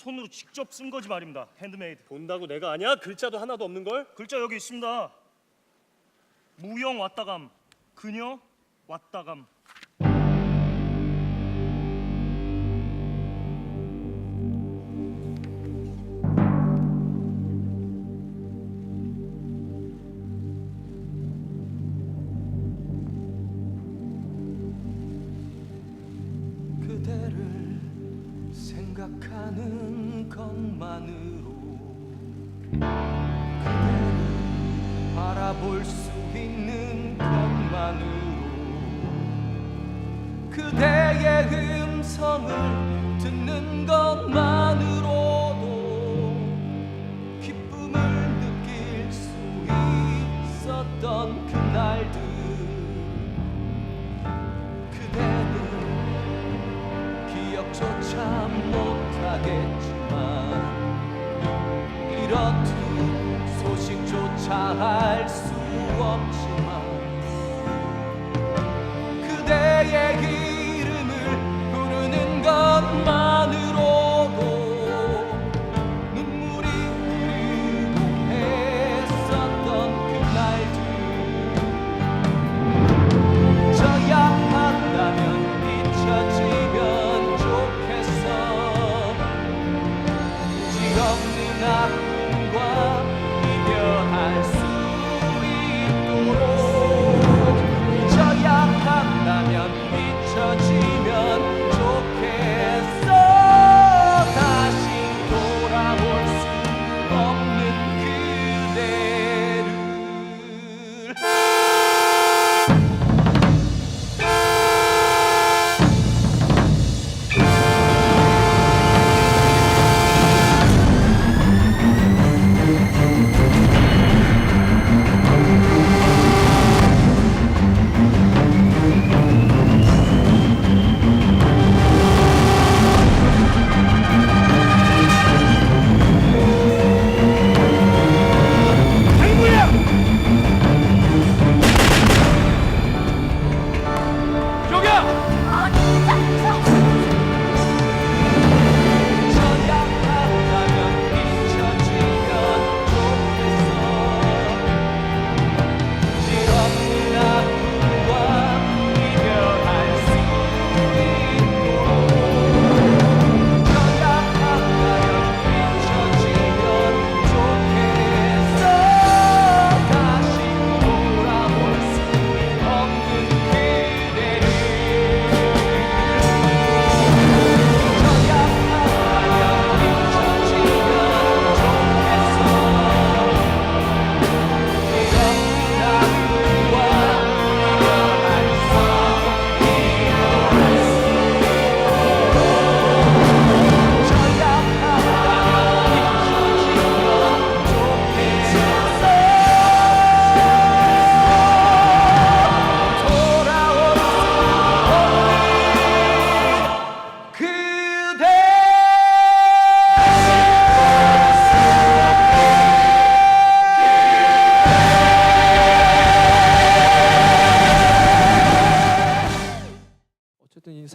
손으로 직접 쓴 거지 말입니다. 핸드메이드. 본다고 내가 아냐? 글자도 하나도 없는 걸? 글자 여기 있습니다. 무영 왔다감, 그녀 왔다감. 것만으로 그대를 바라볼 수 있는 것만으로 그대의 음성을 듣는 것만으로도 기쁨을 느낄 수 있었던 그날들. 그대는 기억조차 못하겠 소식조차 알수 없지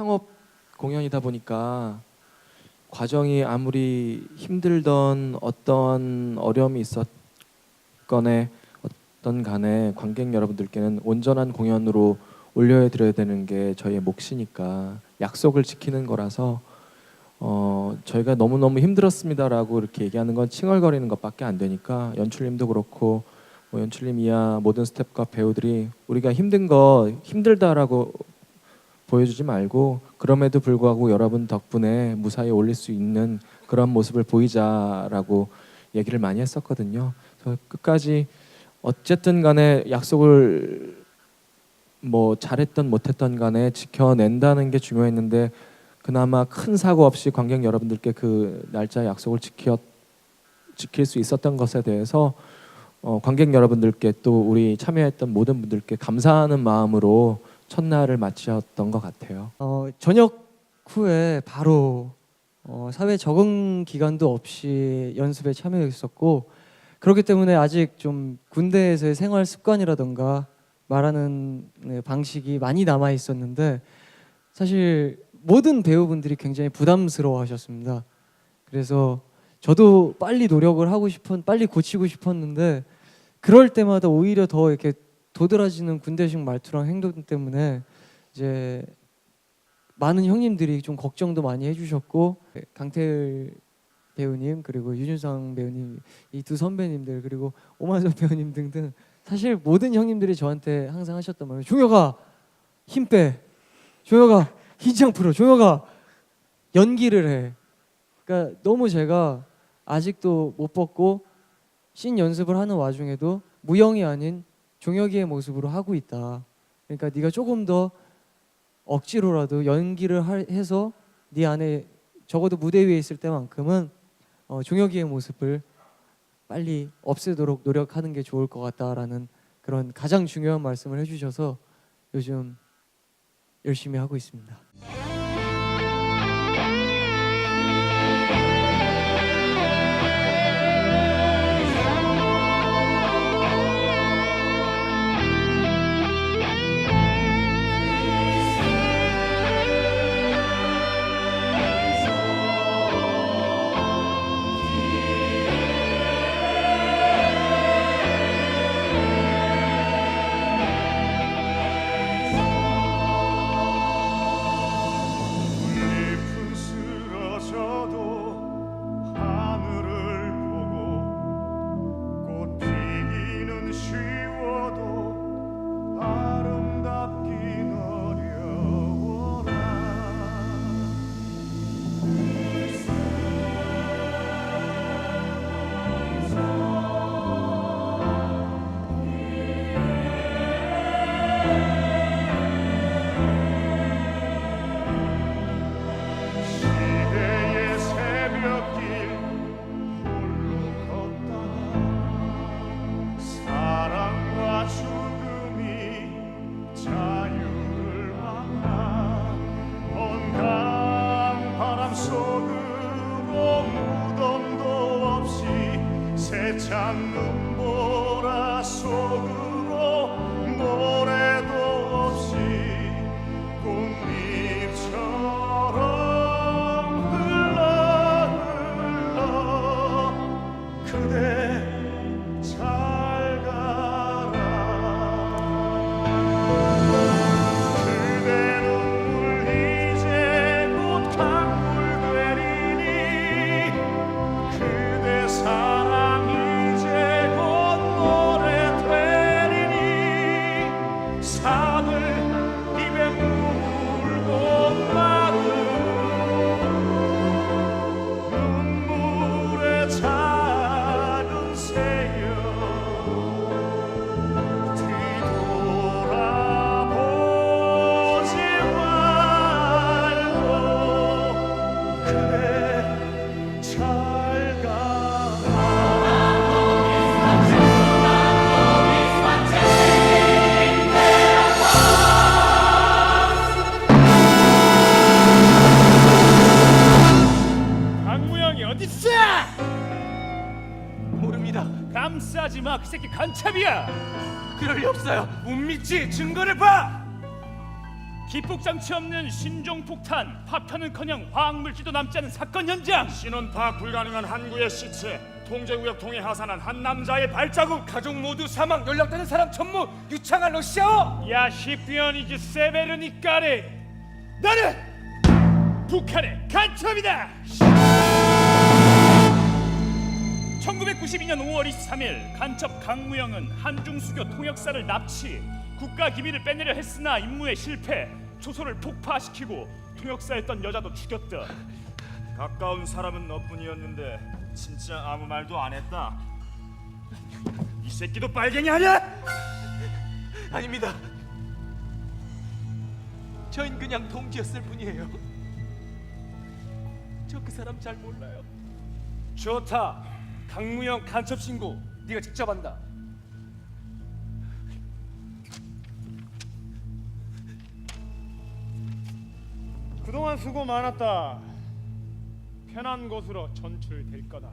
상업 공연이다 보니까 과정이 아무리 힘들던 어떤 어려움이 있었건에 어떤 간에 관객 여러분들께는 온전한 공연으로 올려야 드려야 되는 게 저희의 몫이니까 약속을 지키는 거라서 어 저희가 너무 너무 힘들었습니다라고 이렇게 얘기하는 건 칭얼거리는 것밖에 안 되니까 연출님도 그렇고 뭐 연출님 이야 모든 스태프과 배우들이 우리가 힘든 거 힘들다라고 보여주지 말고 그럼에도 불구하고 여러분 덕분에 무사히 올릴 수 있는 그런 모습을 보이자라고 얘기를 많이 했었거든요. 끝까지 어쨌든 간에 약속을 뭐 잘했던 못했던 간에 지켜낸다는 게 중요했는데 그나마 큰 사고 없이 관객 여러분들께 그 날짜 약속을 지켜 지킬 수 있었던 것에 대해서 어, 관객 여러분들께 또 우리 참여했던 모든 분들께 감사하는 마음으로 첫날을 마치었던 것 같아요. 어, 저녁 후에 바로 어, 사회 적응 기간도 없이 연습에 참여했었고 그렇기 때문에 아직 좀 군대에서의 생활 습관이라던가 말하는 네, 방식이 많이 남아 있었는데 사실 모든 배우분들이 굉장히 부담스러워 하셨습니다. 그래서 저도 빨리 노력을 하고 싶은 빨리 고치고 싶었는데 그럴 때마다 오히려 더 이렇게 도드라지는 군대식 말투랑 행동 때문에 이제 많은 형님들이 좀 걱정도 많이 해주셨고 강태일 배우님 그리고 유준상 배우님 이 두 선배님들 그리고 오만석 배우님 등등 사실 모든 형님들이 저한테 항상 하셨단 말이에요. 종혁아 힘 빼. 종혁아 긴장 풀어. 종혁아 연기를 해. 그러니까 너무 제가 아직도 못 벗고 씬 연습을 하는 와중에도 무영이 아닌 종혁이의 모습으로 하고 있다. 그러니까 네가 조금 더 억지로라도 연기를 할- 해서 네 안에 적어도 무대 위에 있을 때만큼은 어, 종혁이의 모습을 빨리 없애도록 노력하는 게 좋을 것 같다라는 그런 가장 중요한 말씀을 해주셔서 요즘 열심히 하고 있습니다. 찬 눈보라 속으로 노래 새끼 간첩이야. 그럴 리 없어요. 못 믿지? 증거를 봐. 기폭장치 없는 신종 폭탄, 파편은커녕 화학물질도 남지 않은 사건 현장. 신원 파악 불가능한 한구의 시체 통제구역 통해 하산한 한 남자의 발자국 가족 모두 사망. 연락되는 사람 전무 유창한 러시아어. 야 시피언이지 세베르니까레. 나는 북한의 간첩이다. 1992년 5월 23일 간첩 강무영은 한중수교 통역사를 납치, 국가 기밀을 빼내려 했으나 임무에 실패, 초소를 폭파시키고 통역사였던 여자도 죽였다. 가까운 사람은 너뿐이었는데 진짜 아무 말도 안 했다 이 새끼도 빨갱이 아니야? 아닙니다. 저흰 그냥 동지였을 뿐이에요. 저 그 사람 잘 몰라요. 좋다. 강무영 간첩 신고 네가 직접 한다. 그동안 수고 많았다 편한 곳으로 전출될 거다